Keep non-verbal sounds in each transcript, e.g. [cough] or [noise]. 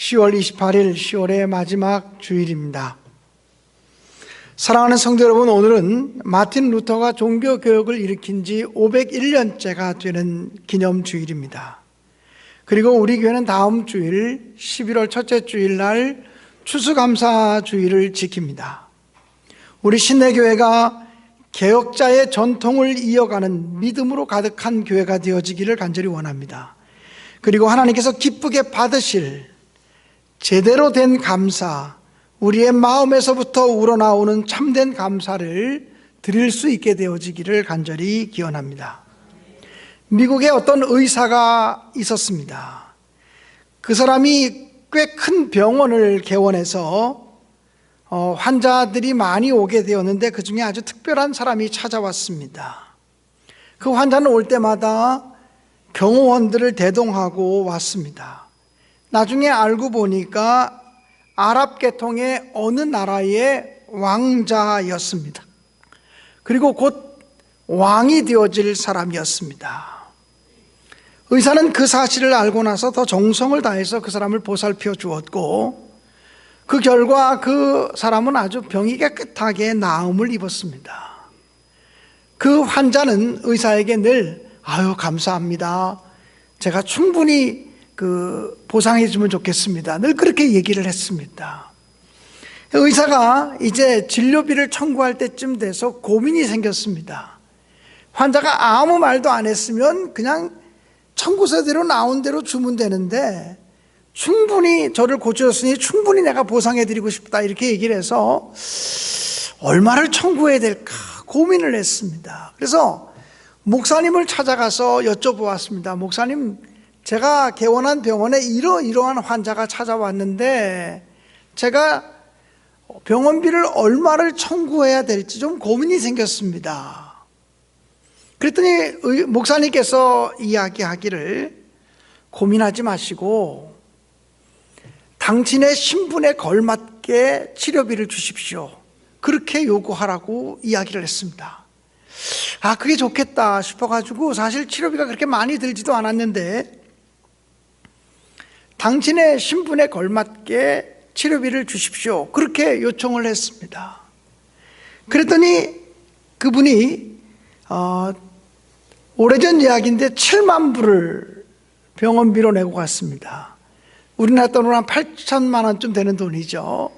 10월 28일 10월의 마지막 주일입니다. 사랑하는 성도 여러분, 오늘은 마틴 루터가 종교 교육을 일으킨 지 501년째가 되는 기념 주일입니다. 그리고 우리 교회는 다음 주일 11월 첫째 주일 날 추수감사 주일을 지킵니다. 우리 신내교회가 개혁자의 전통을 이어가는 믿음으로 가득한 교회가 되어지기를 간절히 원합니다. 그리고 하나님께서 기쁘게 받으실 제대로 된 감사, 우리의 마음에서부터 우러나오는 참된 감사를 드릴 수 있게 되어지기를 간절히 기원합니다. 미국에 어떤 의사가 있었습니다. 그 사람이 꽤 큰 병원을 개원해서 어, 환자들이 많이 오게 되었는데 그 중에 아주 특별한 사람이 찾아왔습니다. 그 환자는 올 때마다 경호원들을 대동하고 왔습니다. 나중에 알고 보니까 아랍 계통의 어느 나라의 왕자였습니다. 그리고 곧 왕이 되어질 사람이었습니다. 의사는 그 사실을 알고 나서 더 정성을 다해서 그 사람을 보살펴 주었고 그 결과 그 사람은 아주 병이 깨끗하게 나음을 입었습니다. 그 환자는 의사에게 늘 아유 감사합니다. 제가 충분히 그 보상해 주면 좋겠습니다. 늘 그렇게 얘기를 했습니다. 의사가 이제 진료비를 청구할 때쯤 돼서 고민이 생겼습니다. 환자가 아무 말도 안 했으면 그냥 청구서대로 나온 대로 주면 되는데 충분히 저를 고쳐줬으니 충분히 내가 보상해 드리고 싶다 이렇게 얘기를 해서 얼마를 청구해야 될까 고민을 했습니다. 그래서 목사님을 찾아가서 여쭤보았습니다. 목사님, 제가 개원한 병원에 이러이러한 환자가 찾아왔는데 제가 병원비를 얼마를 청구해야 될지 좀 고민이 생겼습니다. 그랬더니 목사님께서 이야기하기를 고민하지 마시고 당신의 신분에 걸맞게 치료비를 주십시오. 그렇게 요구하라고 이야기를 했습니다. 아, 그게 좋겠다 싶어가지고 사실 치료비가 그렇게 많이 들지도 않았는데 당신의 신분에 걸맞게 치료비를 주십시오. 그렇게 요청을 했습니다. 그랬더니 그분이 어, 오래전 이야기인데 7만 불을 병원비로 내고 갔습니다. 우리나라 돈으로 한 8천만 원쯤 되는 돈이죠.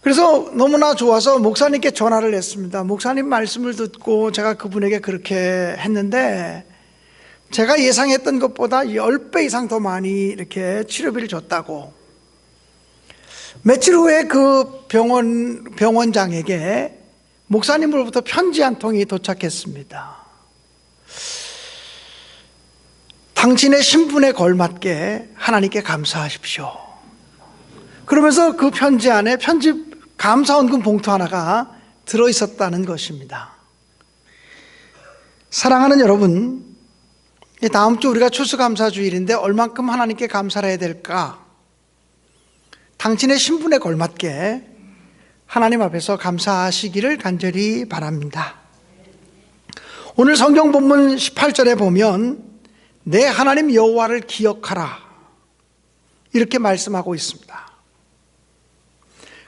그래서 너무나 좋아서 목사님께 전화를 했습니다. 목사님 말씀을 듣고 제가 그분에게 그렇게 했는데 제가 예상했던 것보다 10배 이상 더 많이 이렇게 치료비를 줬다고. 며칠 후에 그 병원, 병원장에게 목사님으로부터 편지 한 통이 도착했습니다. 당신의 신분에 걸맞게 하나님께 감사하십시오. 그러면서 그 편지 안에 편지 감사원금 봉투 하나가 들어 있었다는 것입니다. 사랑하는 여러분, 다음 주 우리가 추수감사 주일인데 얼만큼 하나님께 감사를 해야 될까? 당신의 신분에 걸맞게 하나님 앞에서 감사하시기를 간절히 바랍니다. 오늘 성경 본문 18절에 보면 내 하나님 여호와를 기억하라 이렇게 말씀하고 있습니다.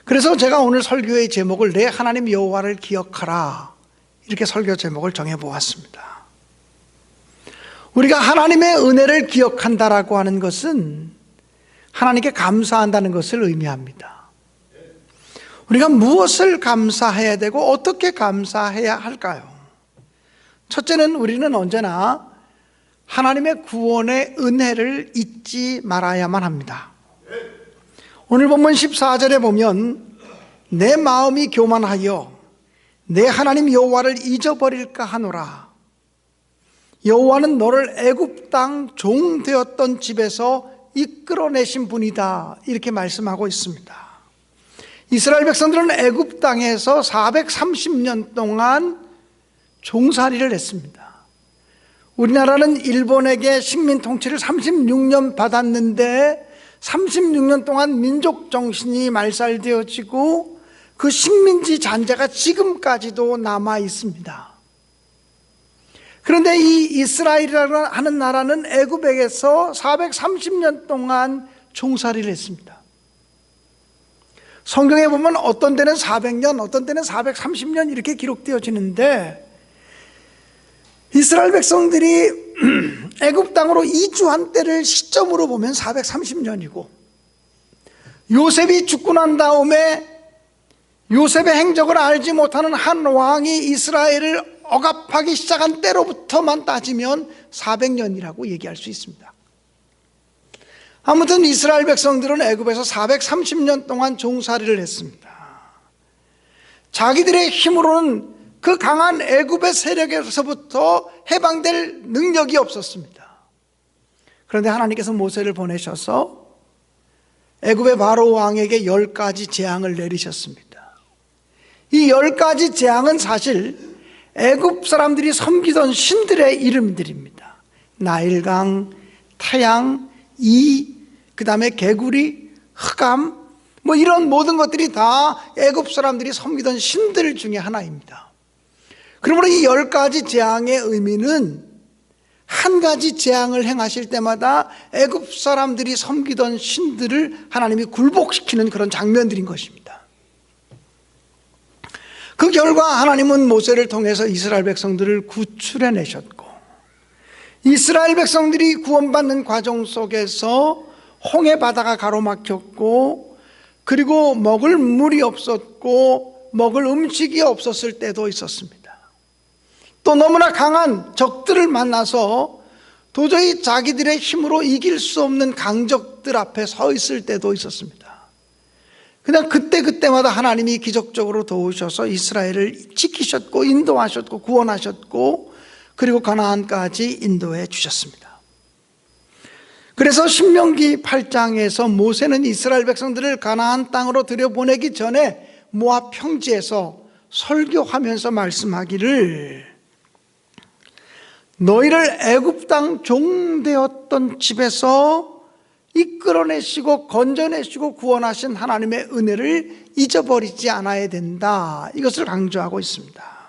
그래서 제가 오늘 설교의 제목을 내 하나님 여호와를 기억하라 이렇게 설교 제목을 정해 보았습니다. 우리가 하나님의 은혜를 기억한다라고 하는 것은 하나님께 감사한다는 것을 의미합니다. 우리가 무엇을 감사해야 되고 어떻게 감사해야 할까요? 첫째는 우리는 언제나 하나님의 구원의 은혜를 잊지 말아야만 합니다. 오늘 본문 14절에 보면 내 마음이 교만하여 내 하나님 여호와를 잊어버릴까 하노라. 여호와는 너를 애굽 땅 종 되었던 집에서 이끌어내신 분이다. 이렇게 말씀하고 있습니다. 이스라엘 백성들은 애굽 땅에서 430년 동안 종살이를 했습니다. 우리나라는 일본에게 식민 통치를 36년 받았는데 36년 동안 민족 정신이 말살되어지고 그 식민지 잔재가 지금까지도 남아 있습니다. 그런데 이 이스라엘이라는 하는 나라는 애굽에게서 430년 동안 종살이를 했습니다. 성경에 보면 어떤 때는 400년, 어떤 때는 430년 이렇게 기록되어지는데 이스라엘 백성들이 [clears throat] 애굽 땅으로 이주한 때를 시점으로 보면 430년이고 요셉이 죽고 난 다음에 요셉의 행적을 알지 못하는 한 왕이 이스라엘을 억압하기 시작한 때로부터만 따지면 400년이라고 얘기할 수 있습니다. 아무튼 이스라엘 백성들은 애굽에서 430년 동안 종살이를 했습니다. 자기들의 힘으로는 그 강한 애굽의 세력에서부터 해방될 능력이 없었습니다. 그런데 하나님께서 모세를 보내셔서 애굽의 바로 왕에게 열 가지 재앙을 내리셨습니다. 이 열 가지 재앙은 사실 애굽 사람들이 섬기던 신들의 이름들입니다. 나일강, 타양, 이, 그 다음에 개구리, 흑암, 뭐 이런 모든 것들이 다 애굽 사람들이 섬기던 신들 중에 하나입니다. 그러므로 이 열 가지 재앙의 의미는 한 가지 재앙을 행하실 때마다 애굽 사람들이 섬기던 신들을 하나님이 굴복시키는 그런 장면들인 것입니다. 그 결과 하나님은 모세를 통해서 이스라엘 백성들을 구출해 내셨고 이스라엘 백성들이 구원받는 과정 속에서 홍해 바다가 가로막혔고 그리고 먹을 물이 없었고 먹을 음식이 없었을 때도 있었습니다. 또 너무나 강한 적들을 만나서 도저히 자기들의 힘으로 이길 수 없는 강적들 앞에 서 있을 때도 있었습니다. 그냥 그때그때마다 하나님이 기적적으로 도우셔서 이스라엘을 지키셨고 인도하셨고 구원하셨고 그리고 가나안까지 인도해 주셨습니다. 그래서 신명기 8장에서 모세는 이스라엘 백성들을 가나안 땅으로 들여보내기 전에 모압 평지에서 설교하면서 말씀하기를 너희를 애굽 땅 종되었던 집에서 이끌어내시고 건져내시고 구원하신 하나님의 은혜를 잊어버리지 않아야 된다. 이것을 강조하고 있습니다.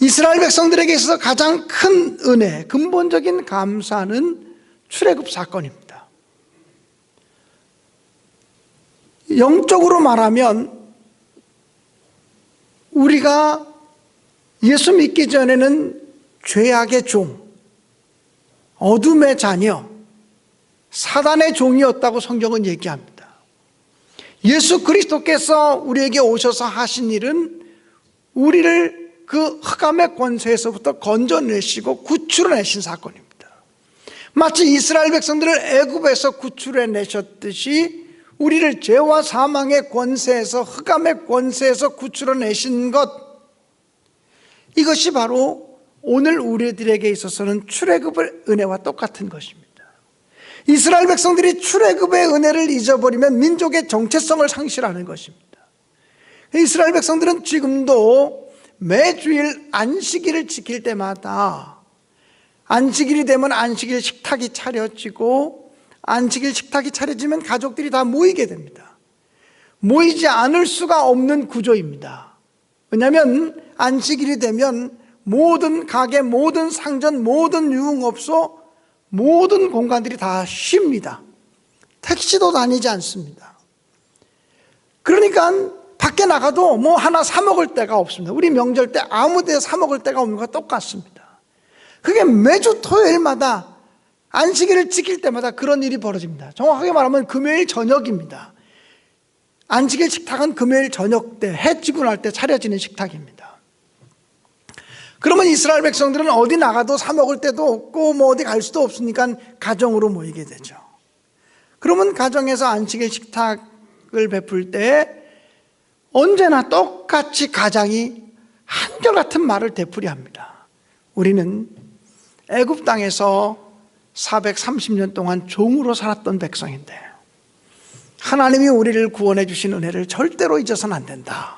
이스라엘 백성들에게 있어서 가장 큰 은혜, 근본적인 감사는 출애굽 사건입니다. 영적으로 말하면 우리가 예수 믿기 전에는 죄악의 종, 어둠의 자녀, 사단의 종이었다고 성경은 얘기합니다. 예수 그리스도께서 우리에게 오셔서 하신 일은 우리를 그 흑암의 권세에서부터 건져내시고 구출해내신 사건입니다. 마치 이스라엘 백성들을 애굽에서 구출해 내셨듯이 우리를 죄와 사망의 권세에서 흑암의 권세에서 구출해내신 것 이것이 바로 오늘 우리들에게 있어서는 출애굽의 은혜와 똑같은 것입니다. 이스라엘 백성들이 출애굽의 은혜를 잊어버리면 민족의 정체성을 상실하는 것입니다. 이스라엘 백성들은 지금도 매주일 안식일을 지킬 때마다 안식일이 되면 안식일 식탁이 차려지고 안식일 식탁이 차려지면 가족들이 다 모이게 됩니다. 모이지 않을 수가 없는 구조입니다. 왜냐하면 안식일이 되면 모든 가게, 모든 상전, 모든 유흥업소, 모든 공간들이 다 쉽니다. 택시도 다니지 않습니다. 그러니까 밖에 나가도 뭐 하나 사 먹을 데가 없습니다. 우리 명절 때 아무 데 사먹을 데가 없는 것과 똑같습니다. 그게 매주 토요일마다 안식일을 지킬 때마다 그런 일이 벌어집니다. 정확하게 말하면 금요일 저녁입니다. 안식일 식탁은 금요일 저녁 때, 해 지고 날 때 차려지는 식탁입니다. 그러면 이스라엘 백성들은 어디 나가도 사 먹을 데도 없고 뭐 어디 갈 수도 없으니까 가정으로 모이게 되죠. 그러면 가정에서 안식일 식탁을 베풀 때 언제나 똑같이 가장이 한결같은 말을 되풀이합니다. 우리는 애굽 땅에서 430년 동안 종으로 살았던 백성인데 하나님이 우리를 구원해 주신 은혜를 절대로 잊어서는 안 된다.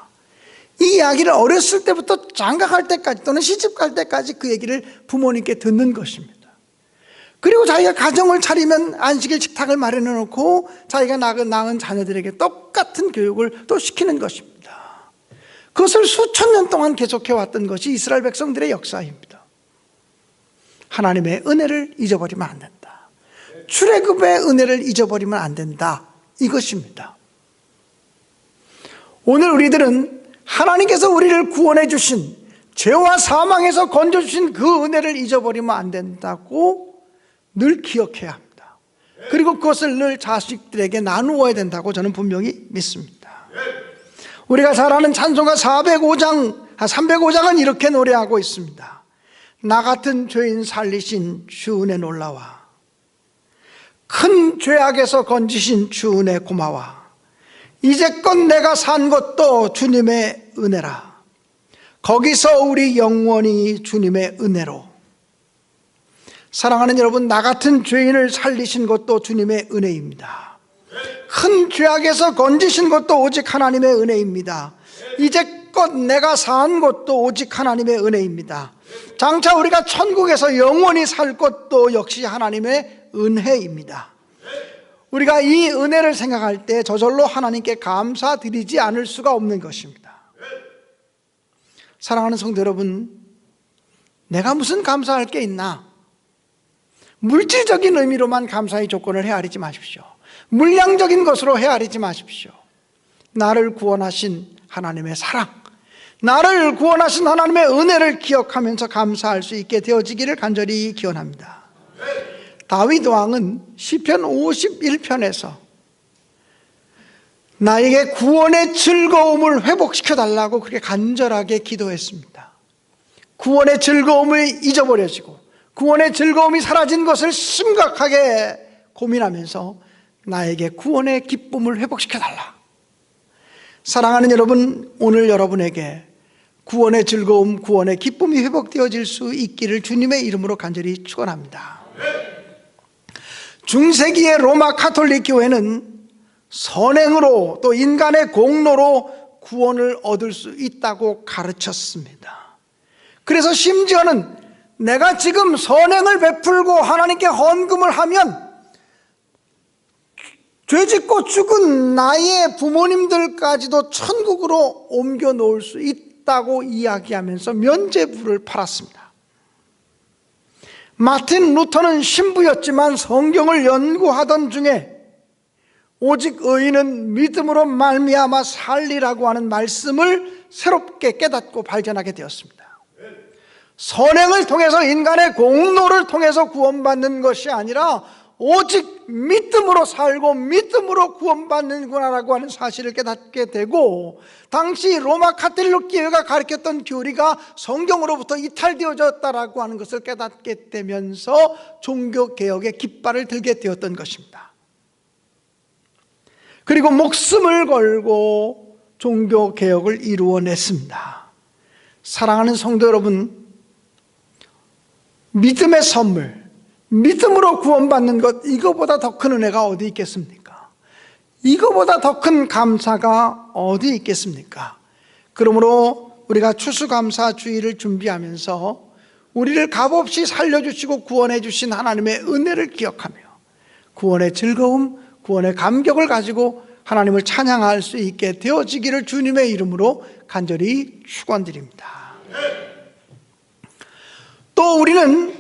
이 이야기를 어렸을 때부터 장가갈 때까지 또는 시집 갈 때까지 그 얘기를 부모님께 듣는 것입니다. 그리고 자기가 가정을 차리면 안식일 식탁을 마련해 놓고 자기가 낳은, 자녀들에게 똑같은 교육을 또 시키는 것입니다. 그것을 수천 년 동안 계속해 왔던 것이 이스라엘 백성들의 역사입니다. 하나님의 은혜를 잊어버리면 안 된다. 출애굽의 은혜를 잊어버리면 안 된다. 이것입니다. 오늘 우리들은 하나님께서 우리를 구원해 주신 죄와 사망에서 건져 주신 그 은혜를 잊어버리면 안 된다고 늘 기억해야 합니다. 그리고 그것을 늘 자식들에게 나누어야 된다고 저는 분명히 믿습니다. 우리가 잘 아는 찬송가 405장, 305장은 이렇게 노래하고 있습니다. 나 같은 죄인 살리신 주 은혜 놀라와. 큰 죄악에서 건지신 주 은혜 고마워. 이제껏 내가 산 것도 주님의 은혜라. 거기서 우리 영원히 주님의 은혜로. 사랑하는 여러분, 나 같은 죄인을 살리신 것도 주님의 은혜입니다. 큰 죄악에서 건지신 것도 오직 하나님의 은혜입니다. 이제껏 내가 산 것도 오직 하나님의 은혜입니다. 장차 우리가 천국에서 영원히 살 것도 역시 하나님의 은혜입니다. 우리가 이 은혜를 생각할 때 저절로 하나님께 감사드리지 않을 수가 없는 것입니다. 사랑하는 성도 여러분, 내가 무슨 감사할 게 있나? 물질적인 의미로만 감사의 조건을 헤아리지 마십시오. 물량적인 것으로 헤아리지 마십시오. 나를 구원하신 하나님의 사랑, 나를 구원하신 하나님의 은혜를 기억하면서 감사할 수 있게 되어지기를 간절히 기원합니다. 다윗 왕은 시편 51편에서 나에게 구원의 즐거움을 회복시켜 달라고 그렇게 간절하게 기도했습니다. 구원의 즐거움을 잊어버려지고 구원의 즐거움이 사라진 것을 심각하게 고민하면서 나에게 구원의 기쁨을 회복시켜 달라. 사랑하는 여러분, 오늘 여러분에게 구원의 즐거움, 구원의 기쁨이 회복되어질 수 있기를 주님의 이름으로 간절히 축원합니다. 중세기의 로마 카톨릭 교회는 선행으로 또 인간의 공로로 구원을 얻을 수 있다고 가르쳤습니다. 그래서 심지어는 내가 지금 선행을 베풀고 하나님께 헌금을 하면 죄 짓고 죽은 나의 부모님들까지도 천국으로 옮겨 놓을 수 있다고 이야기하면서 면죄부를 팔았습니다. 마틴 루터는 신부였지만 성경을 연구하던 중에 오직 의인은 믿음으로 말미암아 살리라고 하는 말씀을 새롭게 깨닫고 발견하게 되었습니다. 선행을 통해서 인간의 공로를 통해서 구원받는 것이 아니라 오직 믿음으로 살고 믿음으로 구원받는구나라고 하는 사실을 깨닫게 되고 당시 로마 카톨릭 교회가 가르쳤던 교리가 성경으로부터 이탈되어졌다라고 하는 것을 깨닫게 되면서 종교 개혁의 깃발을 들게 되었던 것입니다. 그리고 목숨을 걸고 종교 개혁을 이루어냈습니다. 사랑하는 성도 여러분, 믿음의 선물, 믿음으로 구원받는 것, 이거보다 더 큰 은혜가 어디 있겠습니까? 이거보다 더 큰 감사가 어디 있겠습니까? 그러므로 우리가 추수감사 주의를 준비하면서 우리를 값없이 살려주시고 구원해주신 하나님의 은혜를 기억하며 구원의 즐거움, 구원의 감격을 가지고 하나님을 찬양할 수 있게 되어지기를 주님의 이름으로 간절히 축원드립니다. 또 우리는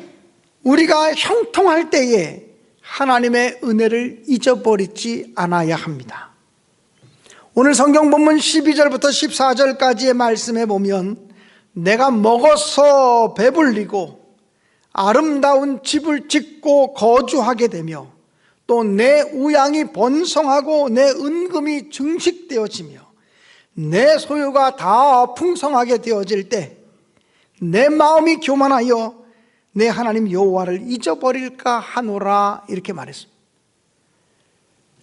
우리가 형통할 때에 하나님의 은혜를 잊어버리지 않아야 합니다. 오늘 성경 본문 12절부터 14절까지의 말씀에 보면 내가 먹어서 배불리고 아름다운 집을 짓고 거주하게 되며 또 내 우양이 번성하고 내 은금이 증식되어지며 내 소유가 다 풍성하게 되어질 때 내 마음이 교만하여 내 하나님 여호와를 잊어버릴까 하노라 이렇게 말했습니다.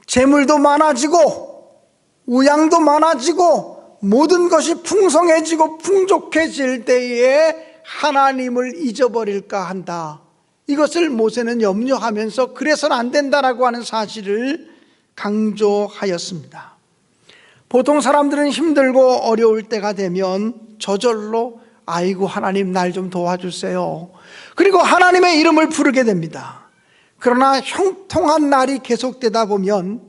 재물도 많아지고 우양도 많아지고 모든 것이 풍성해지고 풍족해질 때에 하나님을 잊어버릴까 한다. 이것을 모세는 염려하면서 그래서는 안 된다라고 하는 사실을 강조하였습니다. 보통 사람들은 힘들고 어려울 때가 되면 저절로 아이고 하나님 날 좀 도와주세요. 그리고 하나님의 이름을 부르게 됩니다. 그러나 형통한 날이 계속되다 보면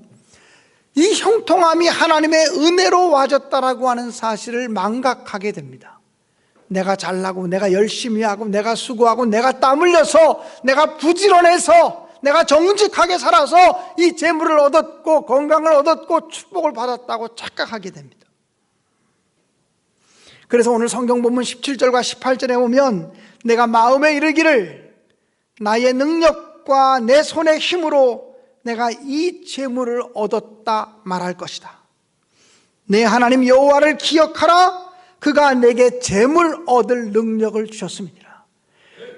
이 형통함이 하나님의 은혜로 와졌다라고 하는 사실을 망각하게 됩니다. 내가 잘나고 내가 열심히 하고 내가 수고하고 내가 땀 흘려서 내가 부지런해서 내가 정직하게 살아서 이 재물을 얻었고 건강을 얻었고 축복을 받았다고 착각하게 됩니다. 그래서 오늘 성경 본문 17절과 18절에 보면 내가 마음에 이르기를 나의 능력과 내 손의 힘으로 내가 이 재물을 얻었다 말할 것이다. 내 하나님 여호와를 기억하라 그가 내게 재물 얻을 능력을 주셨습니다.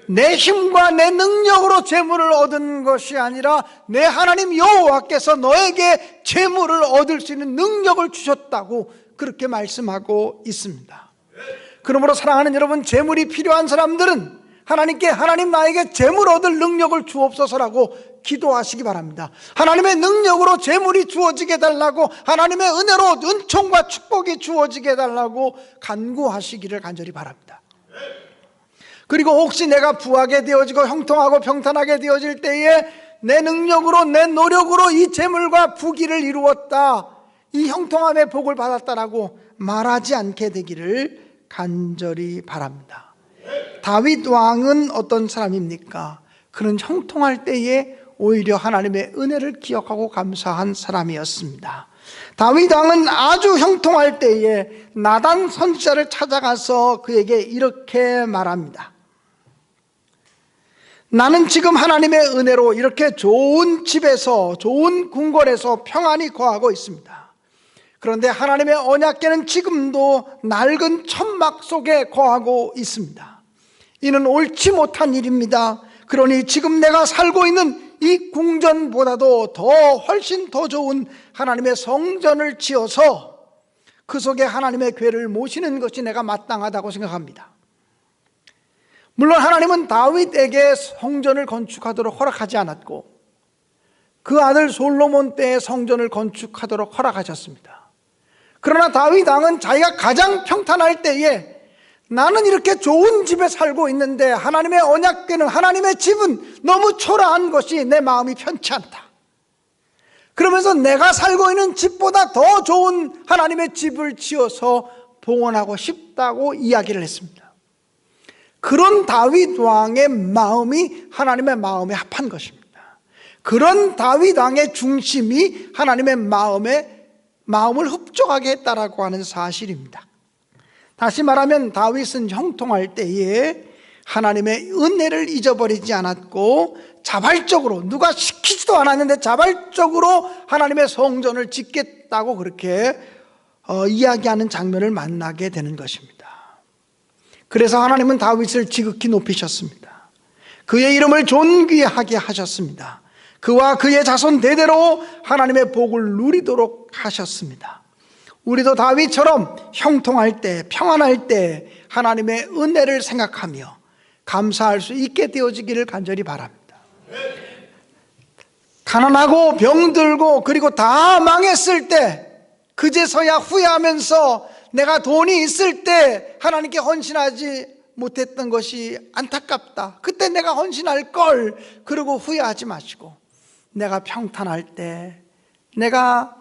내 힘과 내 능력으로 재물을 얻은 것이 아니라 내 하나님 여호와께서 너에게 재물을 얻을 수 있는 능력을 주셨다고 그렇게 말씀하고 있습니다. 그러므로 사랑하는 여러분 재물이 필요한 사람들은 하나님께 하나님 나에게 재물 얻을 능력을 주옵소서라고 기도하시기 바랍니다. 하나님의 능력으로 재물이 주어지게 달라고 하나님의 은혜로 은총과 축복이 주어지게 달라고 간구하시기를 간절히 바랍니다. 그리고 혹시 내가 부하게 되어지고 형통하고 평탄하게 되어질 때에 내 능력으로 내 노력으로 이 재물과 부귀를 이루었다. 이 형통함의 복을 받았다라고 말하지 않게 되기를 간절히 바랍니다. 다윗 왕은 어떤 사람입니까? 그는 형통할 때에 오히려 하나님의 은혜를 기억하고 감사한 사람이었습니다. 다윗 왕은 아주 형통할 때에 나단 선지자를 찾아가서 그에게 이렇게 말합니다. 나는 지금 하나님의 은혜로 이렇게 좋은 집에서 좋은 궁궐에서 평안히 거하고 있습니다. 그런데 하나님의 언약계는 지금도 낡은 천막 속에 거하고 있습니다. 이는 옳지 못한 일입니다. 그러니 지금 내가 살고 있는 이 궁전보다도 더 훨씬 더 좋은 하나님의 성전을 지어서 그 속에 하나님의 괴를 모시는 것이 내가 마땅하다고 생각합니다. 물론 하나님은 다윗에게 성전을 건축하도록 허락하지 않았고 그 아들 솔로몬 때에 성전을 건축하도록 허락하셨습니다. 그러나 다윗 왕은 자기가 가장 평탄할 때에 나는 이렇게 좋은 집에 살고 있는데 하나님의 언약궤는 하나님의 집은 너무 초라한 것이 내 마음이 편치 않다. 그러면서 내가 살고 있는 집보다 더 좋은 하나님의 집을 지어서 봉헌하고 싶다고 이야기를 했습니다. 그런 다윗 왕의 마음이 하나님의 마음에 합한 것입니다. 그런 다윗 왕의 중심이 하나님의 마음에 마음을 흡족하게 했다라고 하는 사실입니다. 다시 말하면 다윗은 형통할 때에 하나님의 은혜를 잊어버리지 않았고 자발적으로 누가 시키지도 않았는데 자발적으로 하나님의 성전을 짓겠다고 그렇게 어, 이야기하는 장면을 만나게 되는 것입니다. 그래서 하나님은 다윗을 지극히 높이셨습니다. 그의 이름을 존귀하게 하셨습니다. 그와 그의 자손 대대로 하나님의 복을 누리도록 하셨습니다. 우리도 다윗처럼 형통할 때, 평안할 때 하나님의 은혜를 생각하며 감사할 수 있게 되어지기를 간절히 바랍니다. 가난하고 병들고 그리고 다 망했을 때 그제서야 후회하면서 내가 돈이 있을 때 하나님께 헌신하지 못했던 것이 안타깝다. 그때 내가 헌신할 걸. 그러고 후회하지 마시고 내가 평탄할 때 내가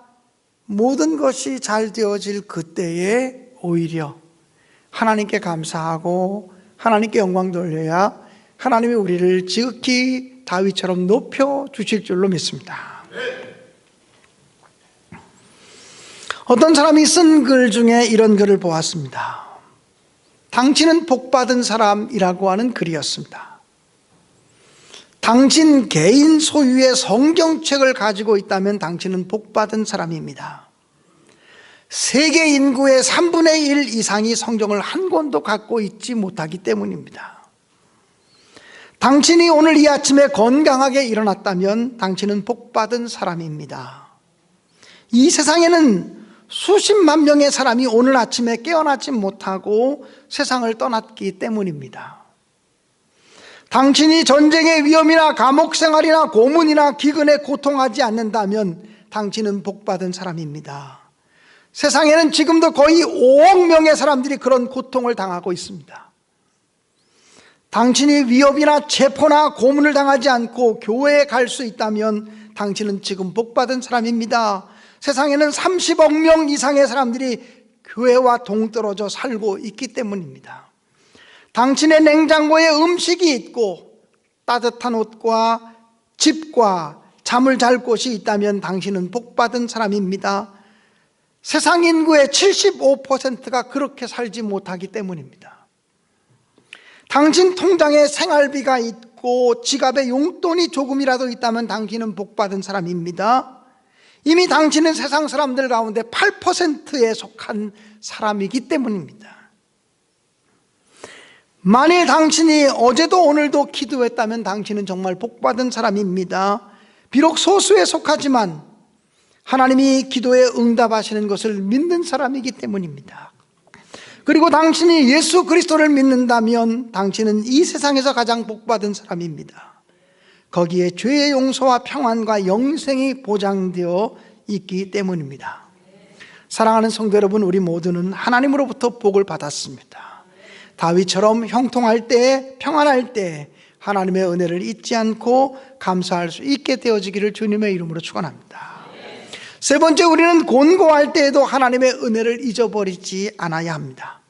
모든 것이 잘 되어질 그때에 오히려 하나님께 감사하고 하나님께 영광 돌려야 하나님이 우리를 지극히 다윗처럼 높여 주실 줄로 믿습니다. 어떤 사람이 쓴 글 중에 이런 글을 보았습니다. 당신은 복받은 사람이라고 하는 글이었습니다. 당신 개인 소유의 성경책을 가지고 있다면 당신은 복받은 사람입니다. 세계 인구의 3분의 1 이상이 성경을 한 권도 갖고 있지 못하기 때문입니다. 당신이 오늘 이 아침에 건강하게 일어났다면 당신은 복받은 사람입니다. 이 세상에는 수십만 명의 사람이 오늘 아침에 깨어나지 못하고 세상을 떠났기 때문입니다. 당신이 전쟁의 위험이나 감옥 생활이나 고문이나 기근에 고통하지 않는다면 당신은 복받은 사람입니다. 세상에는 지금도 거의 5억 명의 사람들이 그런 고통을 당하고 있습니다. 당신이 위협이나 체포나 고문을 당하지 않고 교회에 갈 수 있다면 당신은 지금 복받은 사람입니다. 세상에는 30억 명 이상의 사람들이 교회와 동떨어져 살고 있기 때문입니다. 당신의 냉장고에 음식이 있고 따뜻한 옷과 집과 잠을 잘 곳이 있다면 당신은 복받은 사람입니다. 세상 인구의 75%가 그렇게 살지 못하기 때문입니다. 당신 통장에 생활비가 있고 지갑에 용돈이 조금이라도 있다면 당신은 복받은 사람입니다. 이미 당신은 세상 사람들 가운데 8%에 속한 사람이기 때문입니다. 만일 당신이 어제도 오늘도 기도했다면 당신은 정말 복받은 사람입니다. 비록 소수에 속하지만 하나님이 기도에 응답하시는 것을 믿는 사람이기 때문입니다. 그리고 당신이 예수 그리스도를 믿는다면 당신은 이 세상에서 가장 복받은 사람입니다. 거기에 죄의 용서와 평안과 영생이 보장되어 있기 때문입니다. 사랑하는 성도 여러분, 우리 모두는 하나님으로부터 복을 받았습니다. 다윗처럼 형통할 때, 평안할 때 하나님의 은혜를 잊지 않고 감사할 수 있게 되어지기를 주님의 이름으로 축원합니다. 세 번째 우리는 곤고할 때에도 하나님의 은혜를 잊어버리지 않아야 합니다.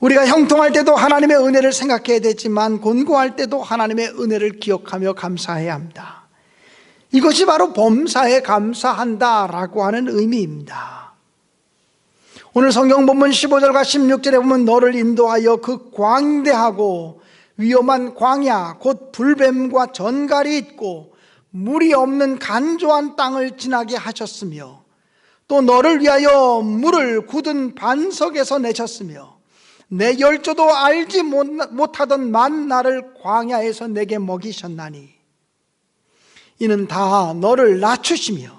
우리가 형통할 때도 하나님의 은혜를 생각해야 되지만 곤고할 때도 하나님의 은혜를 기억하며 감사해야 합니다. 이것이 바로 범사에 감사한다라고 하는 의미입니다. 오늘 성경 본문 15절과 16절에 보면 너를 인도하여 그 광대하고 위험한 광야 곧 불뱀과 전갈이 있고 물이 없는 간조한 땅을 지나게 하셨으며 또 너를 위하여 물을 굳은 반석에서 내셨으며 내 열조도 알지 못하던 만나를 광야에서 내게 먹이셨나니 이는 다 너를 낮추시며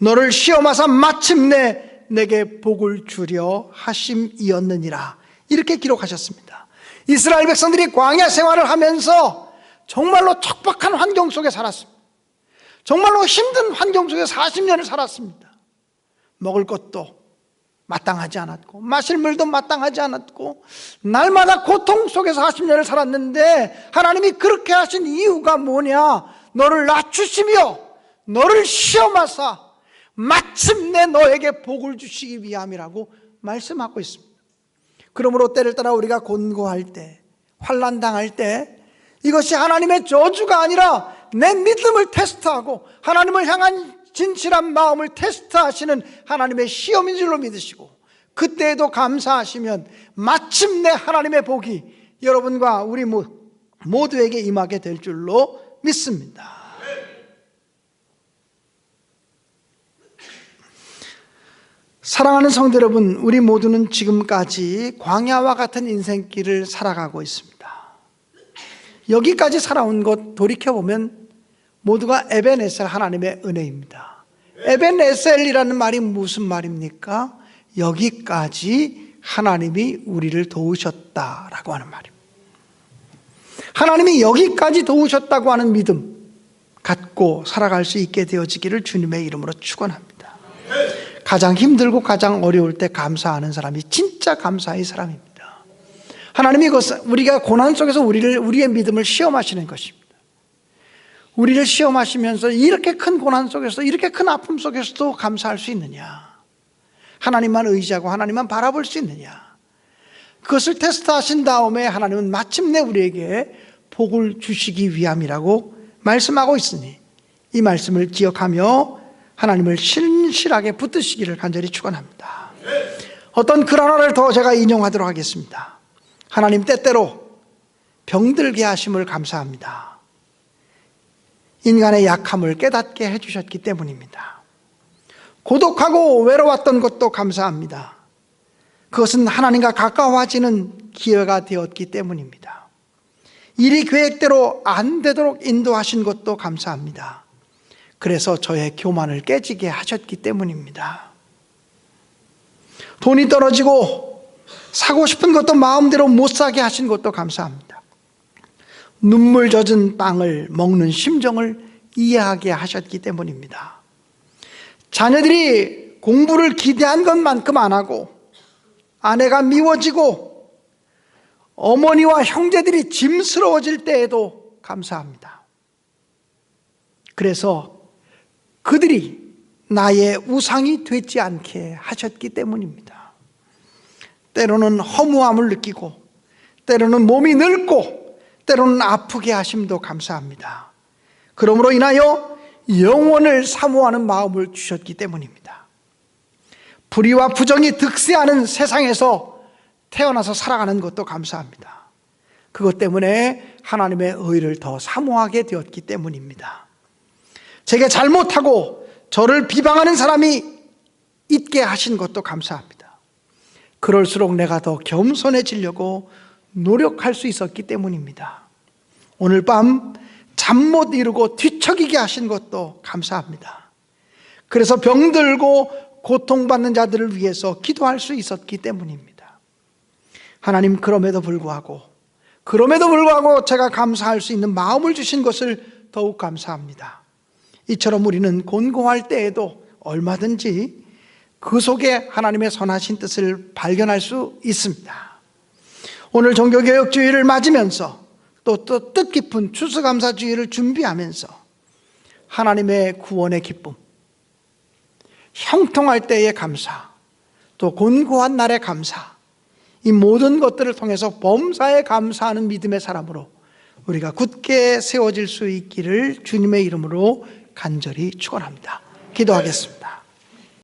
너를 시험하사 마침내 내게 복을 주려 하심이었느니라 이렇게 기록하셨습니다. 이스라엘 백성들이 광야 생활을 하면서 정말로 척박한 환경 속에 살았습니다. 정말로 힘든 환경 속에 40년을 살았습니다. 먹을 것도 마땅하지 않았고, 마실 물도 마땅하지 않았고, 날마다 고통 속에서 40년을 살았는데, 하나님이 그렇게 하신 이유가 뭐냐? 너를 낮추시며, 너를 시험하사, 마침내 너에게 복을 주시기 위함이라고 말씀하고 있습니다. 그러므로 때를 따라 우리가 곤고할 때, 환란 당할 때 이것이 하나님의 저주가 아니라 내 믿음을 테스트하고 하나님을 향한 진실한 마음을 테스트하시는 하나님의 시험인 줄로 믿으시고 그때에도 감사하시면 마침내 하나님의 복이 여러분과 우리 모두에게 임하게 될 줄로 믿습니다. 사랑하는 성도 여러분, 우리 모두는 지금까지 광야와 같은 인생길을 살아가고 있습니다. 여기까지 살아온 것 돌이켜보면 모두가 에벤에셀 하나님의 은혜입니다. 에벤에셀이라는 말이 무슨 말입니까? 여기까지 하나님이 우리를 도우셨다라고 하는 말입니다. 하나님이 여기까지 도우셨다고 하는 믿음 갖고 살아갈 수 있게 되어지기를 주님의 이름으로 축원합니다. 가장 힘들고 가장 어려울 때 감사하는 사람이 진짜 감사의 사람입니다. 하나님이 우리가 고난 속에서 우리를 우리의 믿음을 시험하시는 것입니다. 우리를 시험하시면서 이렇게 큰 고난 속에서 이렇게 큰 아픔 속에서도 감사할 수 있느냐? 하나님만 의지하고 하나님만 바라볼 수 있느냐? 그것을 테스트하신 다음에 하나님은 마침내 우리에게 복을 주시기 위함이라고 말씀하고 있으니 이 말씀을 기억하며 하나님을 신실하게 붙드시기를 간절히 축원합니다. 어떤 글 하나를 더 제가 인용하도록 하겠습니다. 하나님 때때로 병들게 하심을 감사합니다. 인간의 약함을 깨닫게 해주셨기 때문입니다. 고독하고 외로웠던 것도 감사합니다. 그것은 하나님과 가까워지는 기회가 되었기 때문입니다. 일이 계획대로 안 되도록 인도하신 것도 감사합니다. 그래서 저의 교만을 깨지게 하셨기 때문입니다. 돈이 떨어지고 사고 싶은 것도 마음대로 못 사게 하신 것도 감사합니다. 눈물 젖은 빵을 먹는 심정을 이해하게 하셨기 때문입니다. 자녀들이 공부를 기대한 것만큼 안 하고 아내가 미워지고 어머니와 형제들이 짐스러워질 때에도 감사합니다. 그래서 그들이 나의 우상이 되지 않게 하셨기 때문입니다. 때로는 허무함을 느끼고, 때로는 몸이 늙고, 때로는 아프게 하심도 감사합니다. 그러므로 인하여 영원을 사모하는 마음을 주셨기 때문입니다. 불의와 부정이 득세하는 세상에서 태어나서 살아가는 것도 감사합니다. 그것 때문에 하나님의 의를 더 사모하게 되었기 때문입니다. 제게 잘못하고 저를 비방하는 사람이 있게 하신 것도 감사합니다. 그럴수록 내가 더 겸손해지려고 노력할 수 있었기 때문입니다. 오늘 밤 잠 못 이루고 뒤척이게 하신 것도 감사합니다. 그래서 병들고 고통받는 자들을 위해서 기도할 수 있었기 때문입니다. 하나님 그럼에도 불구하고 그럼에도 불구하고 제가 감사할 수 있는 마음을 주신 것을 더욱 감사합니다. 이처럼 우리는 곤고할 때에도 얼마든지 그 속에 하나님의 선하신 뜻을 발견할 수 있습니다. 오늘 종교개혁주의를 맞으면서 또, 또 뜻깊은 추수감사주의를 준비하면서 하나님의 구원의 기쁨, 형통할 때의 감사, 또 곤고한 날의 감사, 이 모든 것들을 통해서 범사에 감사하는 믿음의 사람으로 우리가 굳게 세워질 수 있기를 주님의 이름으로 간절히 축원합니다. 기도하겠습니다.